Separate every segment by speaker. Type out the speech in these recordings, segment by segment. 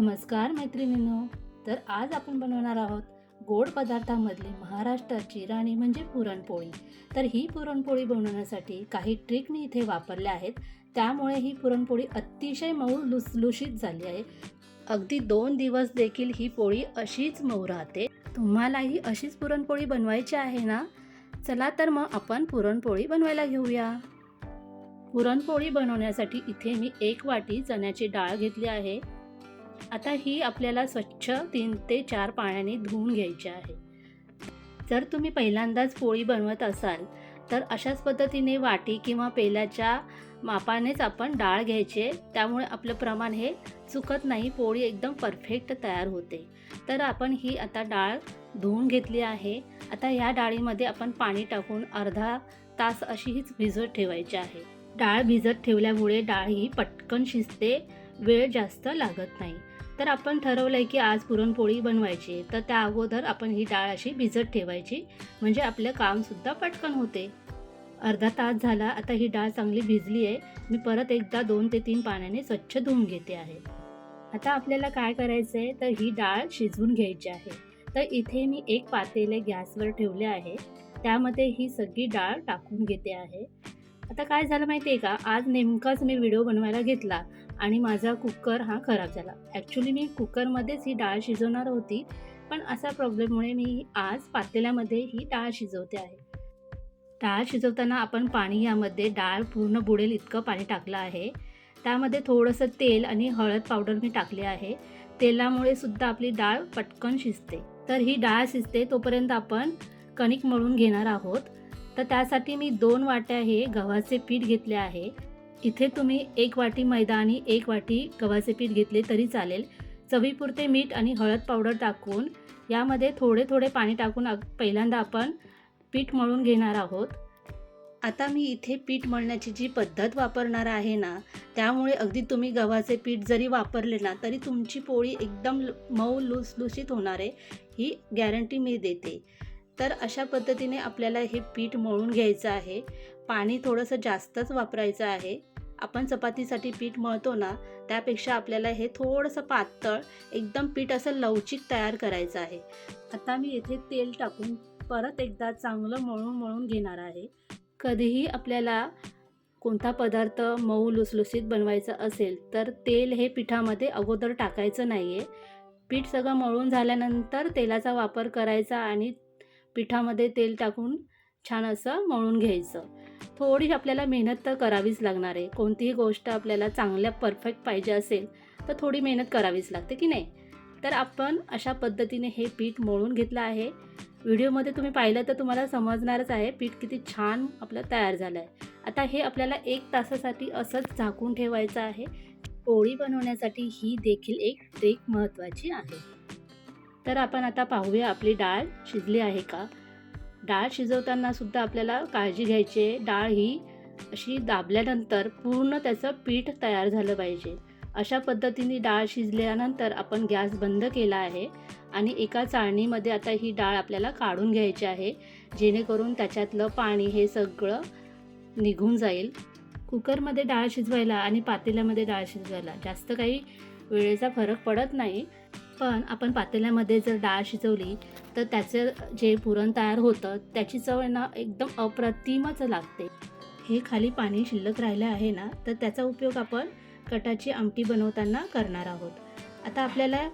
Speaker 1: नमस्कार मैत्रिणींनो. तर आज आपण बनवणार आहोत गोड पदार्थामधली महाराष्ट्राची राणी म्हणजे पुरणपोळी. तर ही पुरणपोळी बनवण्यासाठी काही ट्रिक मी इथे वापरल्या आहेत. त्यामुळे ही पुरणपोळी अतिशय मऊ लुसलुशीत झाली आहे. अगदी दोन दिवस देखील ही पोळी अशीच मऊ राहते. तुम्हालाही अशीच पुरणपोळी बनवायची आहे ना? चला तर मग आपण पुरणपोळी बनवायला घेऊया. पुरणपोळी बनवण्यासाठी इथे मी एक वाटी चण्याची डाळ घेतली आहे. आता ही आपल्याला स्वच्छ तीन ते चार पाण्याने धुवून घ्यायची आहे. जर तुम्ही पहिल्यांदाच पोळी बनवत असाल तर अशाच पद्धतीने वाटी किंवा पेल्याच्या मापानेच आपण डाळ घ्यायचे. त्यामुळे आपलं प्रमाण हे चुकत नाही पोळी एकदम परफेक्ट तयार होते. तर आपण ही आता डाळ धुवून घेतली आहे. आता या डाळीमध्ये आपण पाणी टाकून अर्धा तास अशी हीच भिजत ठेवायची आहे. डाळ भिजत ठेवल्यामुळे डाळ ही पटकन शिजते वेळ जास्त लागत नाही. तर आपण ठरवलं आहे की आज पुरणपोळी बनवायची. तर त्या अगोदर आपण ही डाळ अशी भिजत ठेवायची. म्हणजे आपलं कामसुद्धा पटकन होते. अर्धा तास झाला आता ही डाळ चांगली भिजली आहे. मी परत एकदा दोन ते तीन पाण्याने स्वच्छ धुवून घेते आहे. आता आपल्याला काय करायचं आहे तर ही डाळ शिजवून घ्यायची आहे. तर इथे मी एक पातेले गॅसवर ठेवले आहे. त्यामध्ये ही सगळी डाळ टाकून घेते आहे. आता काय झालं माहिती आहे का? आज नेमकाच मी व्हिडिओ बनवायला घेतला. आणि माझा कुकर हा खराब झाला. ॲक्च्युली मी कुकरमध्येच ही डाळ शिजवणार होती पण असा प्रॉब्लेममुळे मी आज पातेल्यामध्ये ही डाळ शिजवते आहे. डाळ शिजवताना आपण पाणी यामध्ये डाळ पूर्ण बुडेल इतकं पाणी टाकलं आहे. त्यामध्ये थोडंसं तेल आणि हळद पावडर मी टाकली आहे. तेलामुळे सुद्धा आपली डाळ पटकन शिजते. तर ही डाळ शिजते तोपर्यंत आपण कणिक मळून घेणार आहोत. तर त्यासाठी मी दोन वाट्या हे गव्हाचे पीठ घेतले आहे. इथे तुम्ही एक वाटी मैदा आणि एक वाटी गव्हाचे पीठ घेतले तरी चालेल. चवीपुरते मीठ आणि हळद पावडर टाकून यामध्ये थोडे थोडे पाणी टाकून अग- पहिल्यांदा आपण पीठ मळून घेणार आहोत. आता मी इथे पीठ मळण्याची जी पद्धत वापरणार आहे ना त्यामुळे अगदी तुम्ही गव्हाचे पीठ जरी वापरले ना तरी तुमची पोळी एकदम मऊ लुसलुशीत होणार आहे ही गॅरंटी मी देते. तर अशा पद्धतीने आपल्याला हे पीठ मळून घ्यायचं आहे. पाणी थोडंसं जास्तच वापरायचं आहे. आपण चपातीसाठी पीठ मळतो ना त्यापेक्षा आपल्याला हे थोडंसं पातळ एकदम पीठ असं लवचिक तयार करायचं आहे. आता मी येथे तेल टाकून परत एकदा चांगलं मळून मळून घेणार आहे. कधीही आपल्याला कोणता पदार्थ मऊ लुसलुसीत बनवायचा असेल तर तेल हे पिठामध्ये अगोदर टाकायचं नाही आहे पीठ सगळं मळून झाल्यानंतर तेलाचा वापर करायचा आणि पिठामध्ये तेल टाकून छान असं मळून घ्यायचं. थोडी आपल्याला मेहनत तर करावीच लागणार आहे. कोणतीही गोष्ट आपल्याला चांगल्या परफेक्ट पाहिजे असेल तर थोडी मेहनत करावीच लागते की नाही? तर आपण अशा पद्धतीने हे पीठ मळून घेतलं आहे. व्हिडिओमध्ये तुम्ही पाहिलं तर तुम्हाला समजणारच आहे पीठ किती छान आपलं तयार झालं आहे आता हे आपल्याला एक तासासाठी असंच झाकून ठेवायचं आहे. पोळी बनवण्यासाठी ही देखील एक ट्रिक महत्त्वाची आहे. तर आपण आता पाहूया आपली डाळ शिजली आहे का? डाळ शिजवताना सुद्धा आपल्याला काळजी घ्यायची आहे. डाळ ही अशी दाबल्यानंतर पूर्ण त्याचं पीठ तयार झालं पाहिजे. अशा पद्धतीने डाळ शिजल्यानंतर आपण गॅस बंद केला आहे आणि एका चाळणीमध्ये आता ही डाळ आपल्याला काढून घ्यायची आहे. जेणेकरून त्याच्यातलं पाणी हे सगळं निघून जाईल. कुकरमध्ये डाळ शिजवायला आणि पातेल्यामध्ये डाळ शिजवायला जास्त काही वेळेचा फरक पडत नाही. पण आपण पातेल्यामध्ये जर डाळ शिजवली तर त्याचं जे पुरण तयार होतं त्याची चव आहे ना एकदम अप्रतिमच लागते. हे खाली पाणी शिल्लक राहिलं आहे ना तर त्याचा उपयोग आपण कटाची आमटी बनवताना करणार आहोत. आता आपल्याला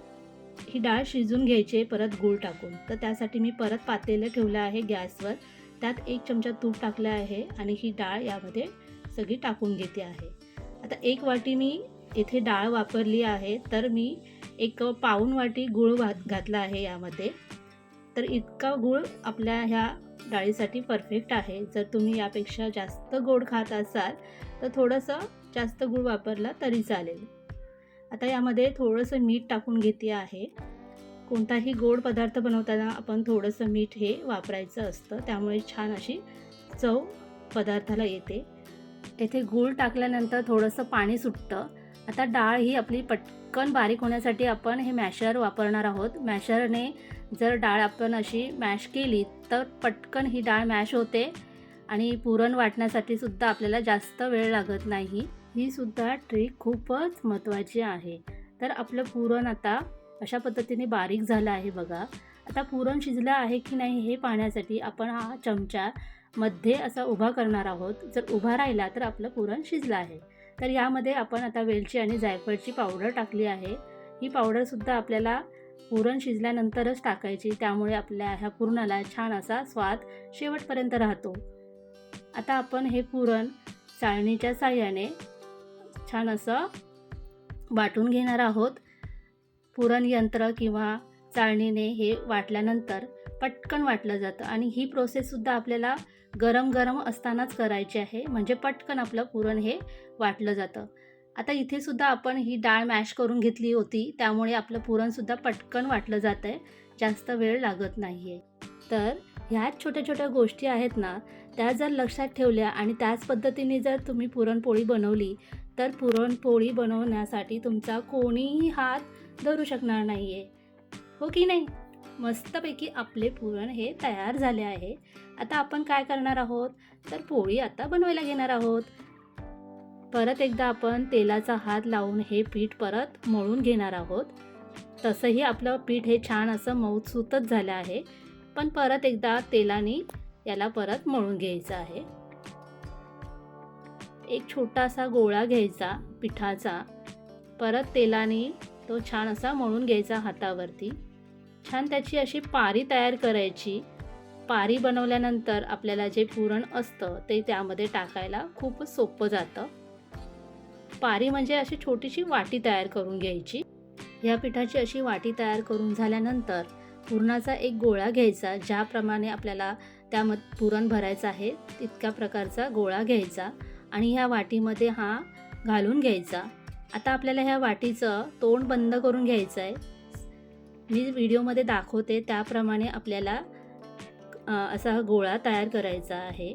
Speaker 1: ही डाळ शिजून घ्यायची आहे परत गूळ टाकून. तर त्यासाठी मी परत पातेलं ठेवलं आहे गॅसवर. त्यात एक चमचा तूप टाकलं आहे आणि ही डाळ यामध्ये सगळी टाकून घेते आहे. आता एक वाटी मी इथे डाळ वापरली आहे तर मी एक पाऊण वाटी गूळ घात घातला आहे यामध्ये. तर इतका गूळ आपल्या ह्या डाळीसाठी परफेक्ट आहे. जर तुम्ही यापेक्षा जास्त गोड खात असाल तर थोडंसं जास्त गूळ वापरला तरी चालेल. आता यामध्ये थोडंसं मीठ टाकून घेते आहे. कोणताही गोड पदार्थ बनवताना आपण थोडंसं मीठ हे वापरायचं असतं. त्यामुळे छान अशी चव पदार्थाला येते. येथे गूळ टाकल्यानंतर थोडंसं पाणी सुटतं. आता डाळ ही आपली पट पटकन बारीक होण्यासाठी आपण हे मॅशर वापरणार आहोत. मॅशरने जर डाळ आपण अशी मॅश केली तर पटकन ही डाळ मॅश होते आणि पुरण वाटण्यासाठी सुद्धा आपल्याला जास्त वेळ लागत नाही. ही सुद्धा ट्रिक खूपच महत्त्वाची आहे. तर आपलं पुरण आता अशा पद्धतीने बारीक झालं आहे बघा. आता पुरण शिजलं आहे की नाही हे पाहण्यासाठी आपण हा चमचा मध्ये असा उभा करणार आहोत. जर उभा राहिला तर आपलं पुरण शिजलं आहे. तर यामध्ये आपण आता वेलची आणि जायफळची पावडर टाकली आहे. ही पावडरसुद्धा आपल्याला पुरण शिजल्यानंतरच टाकायची. त्यामुळे आपल्या ह्या पुरणाला छान असा स्वाद शेवटपर्यंत राहतो. आता आपण हे पुरण चाळणीच्या साह्याने छान असं वाटून घेणार आहोत. पुरण यंत्र किंवा चाळणीने हे वाटल्यानंतर पटकन वाटलं जातं. आणि ही प्रोसेससुद्धा आपल्याला गरम गरम असतानाच करायची आहे. म्हणजे पटकन आपलं पुरण हे वाटलं जातं. आता इथेसुद्धा आपण ही डाळ मॅश करून घेतली होती. त्यामुळे आपलं पुरणसुद्धा पटकन वाटलं जातं आहे जास्त वेळ लागत नाही आहे तर ह्या छोट्या छोट्या गोष्टी आहेत ना त्या जर लक्षात ठेवल्या आणि त्याच पद्धतीने जर तुम्ही पुरणपोळी बनवली तर पुरणपोळी बनवण्यासाठी तुमचा कोणीही हात धरू शकणार नाही आहे हो की नाही? मस्तपैकी आपले पुरण हे तयार झाले आहे. आता आपण काय करणार आहोत? तर पोळी आता बनवायला घेणार आहोत. परत एकदा आपण तेलाचा हात लावून हे पीठ परत मळून घेणार आहोत. तसंही आपलं पीठ हे छान असं मऊसूतच झालं आहे. पण परत एकदा तेलाने याला परत मळून घ्यायचं आहे. एक छोटासा गोळा घ्यायचा पिठाचा. परत तेलाने तो छान असा मळून घ्यायचा हातावरती. छान त्याची अशी पारी तयार करायची. पारी बनवल्यानंतर आपल्याला जे पुरण असतं ते त्यामध्ये टाकायला खूप सोपं जातं. पारी म्हणजे अशी छोटीशी वाटी तयार करून घ्यायची. या पिठाची अशी वाटी तयार करून झाल्यानंतर पुरणाचा एक गोळा घ्यायचा ज्याप्रमाणे आपल्याला त्याम पुरण भरायचं आहे तितक्या प्रकारचा गोळा घ्यायचा आणि ह्या वाटीमध्ये हा घालून घ्यायचा. आता आपल्याला ह्या वाटीचं तोंड बंद करून घ्यायचं आहे मी व्हिडिओमध्ये दाखवते त्याप्रमाणे आपल्याला असा हा गोळा तयार करायचा आहे.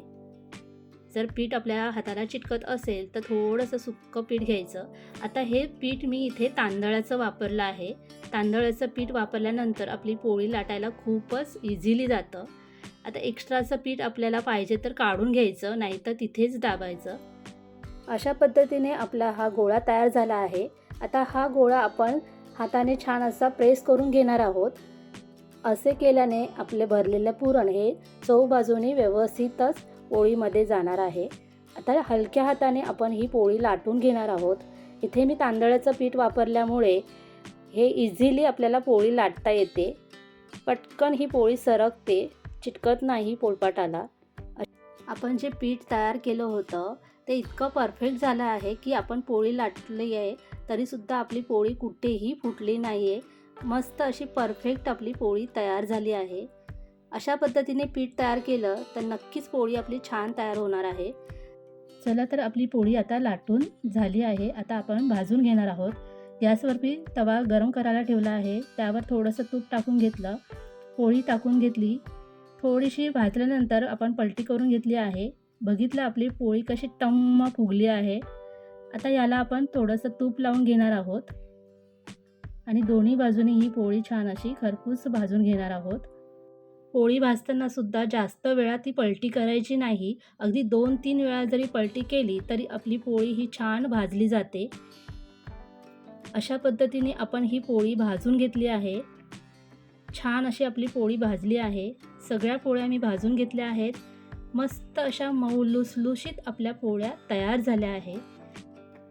Speaker 1: जर पीठ आपल्या हाताला चिटकत असेल तर थोडंसं सुक्कं पीठ घ्यायचं. आता हे पीठ मी इथे तांदळाचं वापरलं आहे. तांदळाचं पीठ वापरल्यानंतर आपली पोळी लाटायला खूपच इझिली जातं. आता एक्स्ट्राचं पीठ आपल्याला पाहिजे तर काढून घ्यायचं नाही तर तिथेच दाबायचं. अशा पद्धतीने आपला हा गोळा तयार झाला आहे. आता हा गोळा आपण हाताने छान असा प्रेस करून घेणार आहोत. असे केल्याने आपले भरलेलं पुरण हे चौ बाजूने व्यवस्थितच पोळीमध्ये जाणार आहे. आता हलक्या हाताने आपण ही पोळी लाटून घेणार आहोत. इथे मी तांदळाचं पीठ वापरल्यामुळे हे इझिली आपल्याला पोळी लाटता येते. पटकन ही पोळी सरकते चिटकत नाही पोळपाटाला. आपण जे पीठ तयार केलं होतं ते इतकं परफेक्ट झालं आहे की आपण पोळी लाटली आहे तरीसुद्धा आपली पोळी कुठेही फुटली नाही आहे मस्त अशी परफेक्ट आपली पोळी तयार झाली आहे. अशा पद्धतीने पीठ तयार केलं तर नक्कीच पोळी आपली छान तयार होणार आहे. चला तर आपली पोळी आता लाटून झाली आहे. आता आपण भाजून घेणार आहोत. गॅसवर मी तवा गरम करायला ठेवला आहे. त्यावर थोडंसं तूप टाकून घेतलं. पोळी टाकून घेतली. थोडीशी भाजल्यानंतर आपण पलटी करून घेतली आहे. बघितलं आपली पोळी कशी टम्म फुगली आहे. आता याला आपण थोडंसं तूप लावून घेणार आहोत. आणि दोन्ही बाजूने ही पोळी छान अशी खरपूस भाजून घेणार आहोत. पोळी भाजताना सुद्धा जास्त वेळा ती पलटी करायची नाही. अगदी दोन तीन वेळा जरी पलटी केली तरी आपली पोळी ही छान भाजली जाते. अशा पद्धतीने आपण ही पोळी भाजून घेतली आहे. छान अशी आपली पोळी भाजली आहे. सगळ्या पोळ्या मी भाजून घेतल्या आहेत. मस्त अशा मऊ लुसलुशीत आपल्या पोळ्या तयार झाल्या आहे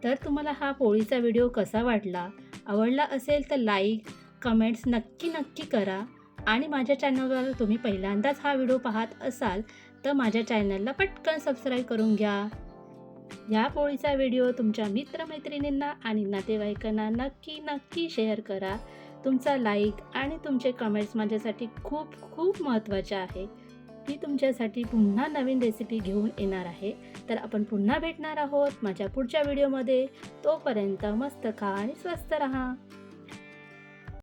Speaker 1: तर तुम्हाला हा पोळीचा व्हिडिओ कसा वाटला? आवडला असेल तर लाईक कमेंट्स नक्की नक्की करा. आणि माझ्या चॅनलवर तुम्ही पहिल्यांदाच हा व्हिडिओ पाहत असाल तर माझ्या चॅनलला पटकन सबस्क्राईब करून घ्या. या पोळीचा व्हिडिओ तुमच्या मित्रमैत्रिणींना आणि नातेवाईकांना नक्की नक्की शेअर करा. तुमचा लाईक आणि तुमचे कमेंट्स माझ्यासाठी खूप खूप महत्त्वाचे आहे. मी तुमच्यासाठी पुन्हा नवीन रेसिपी घेऊन येणार आहे. तर आपण पुन्हा भेटणार आहोत माझ्या पुढच्या व्हिडिओमध्ये तोपर्यंत मस्त खा आणि स्वस्त रहा.